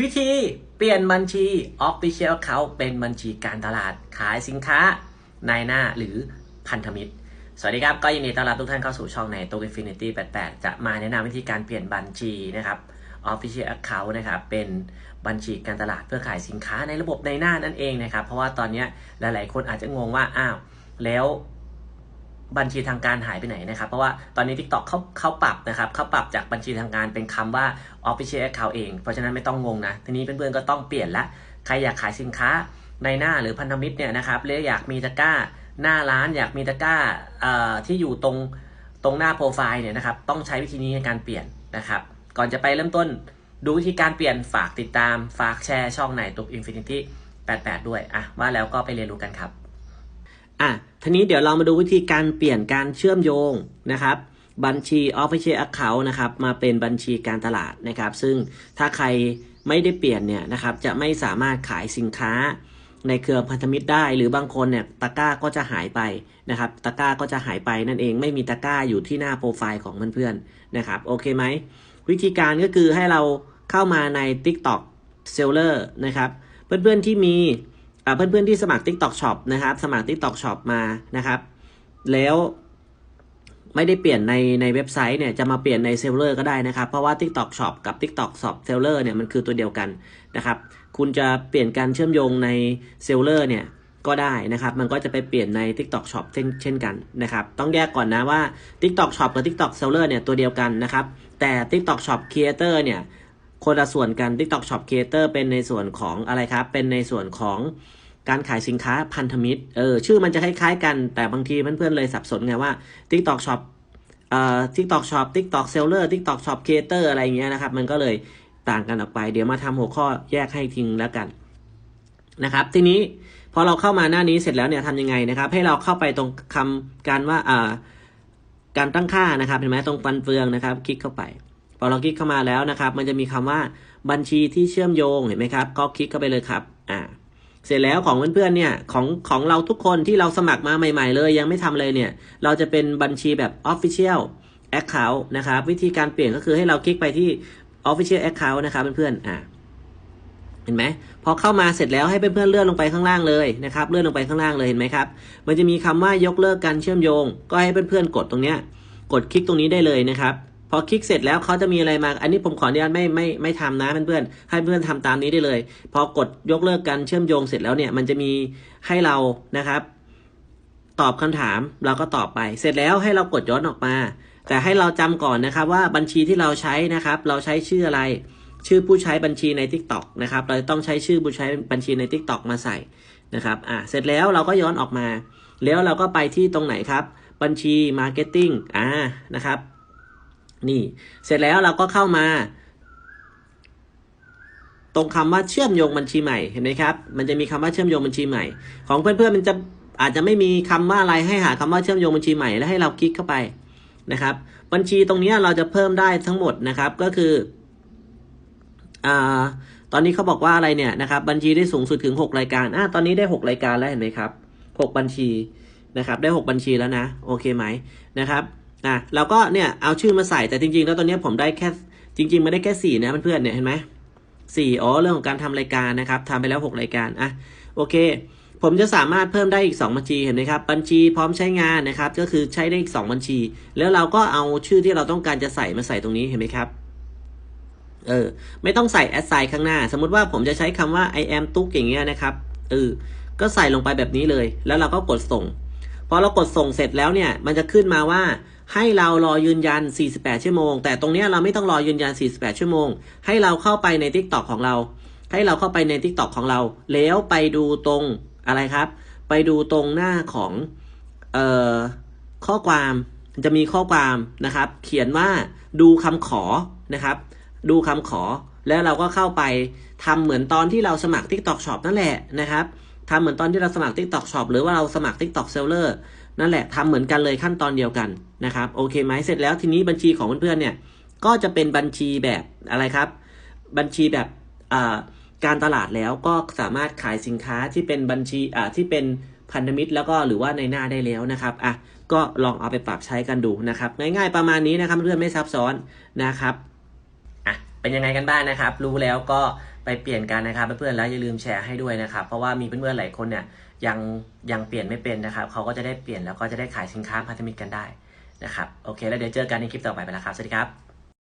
วิธีเปลี่ยนบัญชี Official Account เป็นบัญชีการตลาดขายสินค้านายหน้าหรือพันธมิตร สวัสดีครับ ก็ยินดีต้อนรับทุกท่านเข้าสู่ช่องในตัว Infinity 88 จะมาแนะนำวิธีการเปลี่ยนบัญชีนะครับ Official Account นะครับเป็นบัญชีการตลาดเพื่อขายสินค้าในระบบในหน้านั่นเองนะครับ เพราะว่าตอนนี้หลายๆ คนอาจจะงงว่าอ้าวแล้ว บัญชีทางการหายไปไหนนะครับ เพราะว่าตอนนี้ TikTok เขาเขาปรับนะครับเขาปรับจากบัญชีทางการเป็นคำว่า Official Account เอง เพราะฉะนั้นไม่ต้องงงนะ ทีนี้เพื่อนๆก็ต้องเปลี่ยนละใครอยากขายสินค้าในหน้าหรือพันธมิตรเนี่ยนะครับหรืออยากมีตะกร้าหน้าร้านอยากมีตะกร้าที่อยู่ตรงตรงหน้าโปรไฟล์เนี่ยนะครับต้องใช้วิธีนี้ในการเปลี่ยนนะครับ ก่อนจะไปเริ่มต้นดูวิธีการเปลี่ยนฝากติดตามฝากแชร์ช่องไหนตุก Infinity 88 ด้วยอะว่าแล้วก็ไปเรียนรู้กันครับ อะทีนี้เดี๋ยวเรามาดูวิธีการเปลี่ยนการเชื่อมโยงนะครับ บัญชี Official Account นะครับ มาเป็นบัญชีการตลาดนะครับ ซึ่งถ้าใครไม่ได้เปลี่ยนเนี่ยนะครับ จะไม่สามารถขายสินค้าในเครือพันธมิตรได้ หรือบางคนเนี่ยตะกร้าก็จะหายไปนะครับ ตะกร้าก็จะหายไปนั่นเองไม่มีตะกร้าอยู่ที่หน้าโปรไฟล์ของเพื่อนๆนะครับ โอเคไหม วิธีการก็คือให้เราเข้ามาใน TikTok Seller นะครับ เพื่อนๆที่มี เพื่อนๆที่สมัคร TikTok Shop นะครับ สมัคร TikTok Shop มานะครับ แล้วไม่ได้เปลี่ยนในในเว็บไซต์เนี่ยจะมาเปลี่ยนในเซลเลอร์ก็ได้นะครับ เพราะว่า TikTok Shop กับ TikTok Shop Seller เนี่ยมันคือตัวเดียวกันนะครับ คุณจะเปลี่ยนการเชื่อมโยงในเซลเลอร์เนี่ยก็ได้นะครับ มันก็จะไปเปลี่ยนใน TikTok Shop เช่นเช่นกันนะครับ ต้องแยกก่อนนะว่า TikTok Shop กับ TikTok Seller เนี่ยตัวเดียวกันนะครับ แต่ TikTok Shop Creator เนี่ย คนละส่วนกัน TikTok Shop Creator เป็นในส่วนของอะไรครับ เป็นในส่วนของการขายสินค้าพันธมิตร เออ ชื่อมันจะคล้ายๆกัน แต่บางทีเพื่อนๆเลยสับสนไงว่า TikTok Shop เอ่อ TikTok Shop TikTok Seller TikTok Shop Creator อะไรเงี้ยนะครับ มันก็เลยต่างกันออกไป เดี๋ยวมาทำหัวข้อแยกให้ทิ้งแล้วกันนะครับ ทีนี้พอเราเข้ามาหน้านี้เสร็จแล้วเนี่ยทำยังไงนะครับ ให้เราเข้าไปตรงคำการว่าอ่าการตั้งค่านะครับเห็นไหมตรงฟันเฟืองนะครับ คลิกเข้าไป อเราคลิกเข้ามาแล้วนะครับ มันจะมีคำว่าบัญชีที่เชื่อมโยงเห็นไหมครับ ก็คลิกเข้าไปเลยครับ อ่า เสร็จแล้วของเพื่อนๆเนี่ยของของเราทุกคนที่เราสมัครมาใหม่ๆ เลยยังไม่ทำเลยเนี่ย เราจะเป็นบัญชีแบบ Official Account นะครับ วิธีการเปลี่ยนก็คือให้เราคลิกไปที่ Official Account นะครับเพื่อนๆอ่าเห็นไหมพอเข้ามาเสร็จแล้วให้เพื่อนๆเลื่อนลงไปข้างล่างเลยนะครับเลื่อนลงไปข้างล่างเลยเห็นไหมครับ มันจะมีคำว่ายกเลิกการเชื่อมโยง ก็ให้เพื่อนๆกดตรงเนี้ยกดคลิกตรงนี้ได้เลยนะครับ อคลิกเสร็จแล้วเขาจะมีอะไรมา อันนี้ผมขออนุญาตไม่ไม่ไม่ทำนะเพื่อนๆให้เพื่อนทำตามนี้ได้เลย พอกดยกเลิกการเชื่อมโยงเสร็จแล้วเนี่ยมันจะมีให้เรานะครับ ตอบคำถามเราก็ตอบไป เสร็จแล้วให้เรากดย้อนออกมา แต่ให้เราจำก่อนนะครับว่าบัญชีที่เราใช้นะครับ เราใช้ชื่ออะไร ชื่อผู้ใช้บัญชีใน TikTok นะครับ เราต้องใช้ชื่อผู้ใช้บัญชีใน TikTok มาใส่นะครับอ่าเสร็จแล้วเราก็ย้อนออกมา แล้วเราก็ไปที่ตรงไหนครับ บัญชี Marketing อ่านะครับ นี่ เสร็จแล้วเราก็เข้ามา ตรงคำว่าเชื่อมโยงบัญชีใหม่เห็นไหมครับ มันจะมีคำว่าเชื่อมโยงบัญชีใหม่ ของเพื่อนๆมันจะอาจจะไม่มีคำว่าอะไรให้หาคำว่าเชื่อมโยงบัญชีใหม่แล้วให้เราคลิกเข้าไปนะครับ บัญชีตรงนี้เราจะเพิ่มได้ทั้งหมดนะครับก็คืออ่าตอนนี้เขาบอกว่าอะไรเนี่ยนะครับ บัญชีได้สูงสุดถึง 6 รายการอ่าตอนนี้ได้ 6 รายการแล้วเห็นไหมครับ 6 บัญชีนะครับ ได้ 6 บัญชีแล้วนะ โอเคไหมนะครับ อะเราก็เนี่ยเอาชื่อมาใส่แต่จริงๆ แล้วตอนนี้ผมได้แค่จริงๆไม่ได้แค่สี่นะเพื่อนๆเนี่ยเห็นไหมสี่อ๋อเรื่องของการทำรายการนะครับทำไปแล้ว 6 รายการอะโอเค ผมจะสามารถเพิ่มได้อีก 2 บัญชีเห็นไหมครับ บัญชีพร้อมใช้งานนะครับ ก็คือใช้ได้อีก 2 บัญชี แล้วเราก็เอาชื่อที่เราต้องการจะใส่มาใส่ตรงนี้เห็นไหมครับเออไม่ต้องใส่แอดไซน์ข้างหน้า สมมุติว่าผมจะใช้คำว่า I am ตุ๊กอย่างเงี้ยนะครับเออก็ใส่ลงไปแบบนี้เลย แล้วเราก็กดส่ง พอเรากดส่งเสร็จแล้วเนี่ย มันจะขึ้นมาว่า ให้เรารอยืนยัน 48 ชั่วโมง แต่ตรงนี้เราไม่ต้องรอยืนยัน 48 ชั่วโมง ให้เราเข้าไปใน TikTok ของเรา ให้เราเข้าไปใน TikTok ของเรา แล้วไปดูตรงอะไรครับ ไปดูตรงหน้าของเอ่อข้อความจะมีข้อความนะครับ เขียนว่าดูคำขอนะครับ ดูคำขอ แล้วเราก็เข้าไปทำเหมือนตอนที่เราสมัคร TikTok Shop นั่นแหละนะครับทำเหมือนตอนที่เราสมัคร TikTok Shop หรือว่าเราสมัคร TikTok Seller นั่นแหละทำเหมือนกันเลยขั้นตอนเดียวกันนะครับโอเคไหมเสร็จแล้วทีนี้บัญชีของเพื่อนๆเนี่ยก็จะเป็นบัญชีแบบอะไรครับ บัญชีแบบการตลาดแล้วก็สามารถขายสินค้าที่เป็นบัญชีที่เป็นพันธมิตรแล้วก็หรือว่าในหน้าได้แล้วนะครับอะก็ลองเอาไปปรับใช้กันดูนะครับ ง่ายๆประมาณนี้นะครับเพื่อนไม่ซับซ้อนนะครับอะเป็นยังไงกันบ้างนะครับ รู้แล้วก็ ไปเปลี่ยนกันนะครับเพื่อนๆแล้วอย่าลืมแชร์ให้ด้วยนะครับ เพราะว่ามีเพื่อนๆหลายคนเนี่ยยังยังเปลี่ยนไม่เป็นนะครับเขาก็จะได้เปลี่ยนแล้วก็จะได้ขายสินค้าพันธมิตรกันได้นะครับโอเค แล้วเดี๋ยวเจอกันในคลิปต่อไปไปแล้วครับ สวัสดีครับ